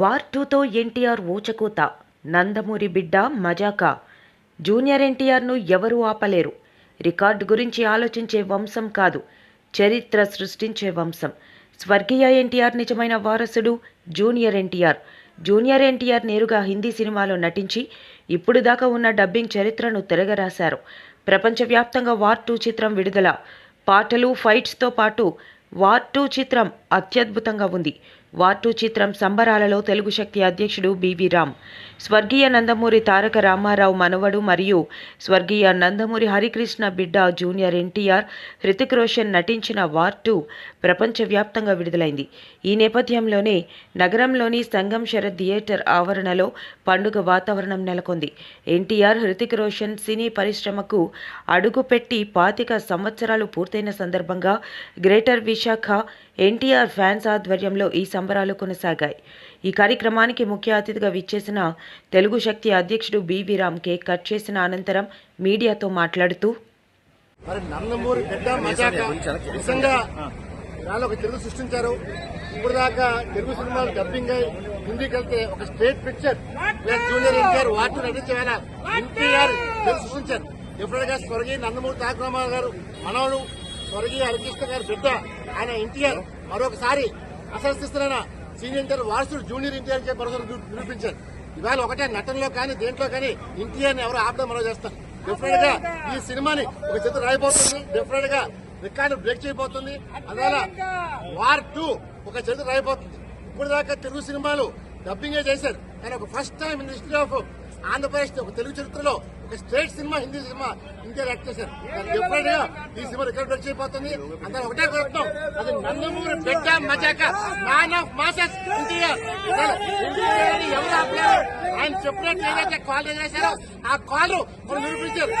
War టూతో ఎన్టీఆర్ ఊచకూత. నందమూరి బిడ్డ మజాకా. Junior ఎన్టీఆర్ను ఎవరూ ఆపలేరు. రికార్డు గురించి ఆలోచించే వంశం కాదు చరిత్ర సృష్టించే వంశం. స్వర్గీయ ఎన్టీఆర్ నిజమైన వారసుడు జూనియర్ ఎన్టీఆర్. జూనియర్ ఎన్టీఆర్ నేరుగా హిందీ సినిమాలో నటించి ఇప్పుడు దాకా ఉన్న డబ్బింగ్ చరిత్రను తిరగరాశారు. ప్రపంచవ్యాప్తంగా వార్ టూ చిత్రం విడుదల. పాటలు ఫైట్స్తో పాటు వార్ టూ చిత్రం అత్యద్భుతంగా ఉంది. వార్టు చిత్రం సంబరాలలో తెలుగు శక్తి అధ్యక్షుడు బివి రామ్. స్వర్గీయ నందమూరి తారక రామారావు మనవడు మరియు స్వర్గీయ నందమూరి హరికృష్ణ బిడ్డ జూనియర్ ఎన్టీఆర్ హృతిక్ రోషన్ నటించిన వార్టు ప్రపంచవ్యాప్తంగా విడుదలైంది. ఈ నేపథ్యంలోనే నగరంలోని సంగం శరత్ థియేటర్ ఆవరణలో పండుగ వాతావరణం నెలకొంది. ఎన్టీఆర్ హృతిక్ రోషన్ సినీ పరిశ్రమకు అడుగుపెట్టి పాతిక సంవత్సరాలు పూర్తయిన సందర్భంగా గ్రేటర్ విశాఖ ఎన్టీఆర్ ఫ్యాన్స్ ఆధ్వర్యంలో ఈ సంబరాలు కొనసాగాయి. ఈ కార్యక్రమానికి ముఖ్య అతిథిగా విచ్చేసిన తెలుగు శక్తి అధ్యక్షుడు బివి రామ్ కేక్ కట్ చేసిన అనంతరం మీడియాతో మాట్లాడుతూ మరి నందమూరి బిడ్డ మజాక నిజంగా ఇవాళ ఒక తెలుగు సృష్టించారు. ఇప్పుడు దాకా తెలుగు సినిమాలు డబ్బింగ్ అయి హిందీకి వెళ్తే ఒక స్టేట్ పిక్చర్ జూనియర్ ఎన్టీఆర్ వాటి నటించే వేళ ఎన్టీఆర్ తెలుగు సృష్టించారు. ఎప్పుడైనా స్వర్గీయ నందమూరి తారక రామారావు గారు మనవడు స్వర్గీయ హరికృష్ణ గారి బిడ్డ ఆయన ఎన్టీఆర్ మరొకసారి అసలు సీనియర్ ఎన్టీఆర్ వారసుడు జూనియర్ ఎన్టీఆర్ చెప్పి మరొకరు నిరూపించారు. ఇవాళ ఒకటే నటనలో కానీ దేంట్లో కానీ ఎన్టీఆర్ ఎవరు ఆపడం మనం చేస్తారు డెఫినెట్గా ఈ సినిమాని ఒక చిత్రం రాయిపోతుంది. డెఫినెట్గా రికార్డు బ్రేక్ చేయబోతుంది. అందువల్ల వార్ టూ ఒక చరిత్ర రాయిపోతుంది. ఇప్పుడు దాకా తెలుగు సినిమాలు డబ్బింగే చేశారు. కానీ ఒక first time in history of Andhra Pradesh ఒక తెలుగు చరిత్రలో ఒక state cinema Hindi cinema India act చేశారు గా ఈ సినిమా రికార్డు బ్రేక్ చేయబోతుంది. అందరూ ఒకటే కోరుతున్నాం అది నందమూరి బిడ్డ మజాక మ్యాన్ ఆఫ్ మాసెస్ ఎవరు ఆపలేరు? ఆయన చెప్పినట్టు ఏదైతే కాల్ చేశారో ఆ కాల్ మనం నిరూపించారు.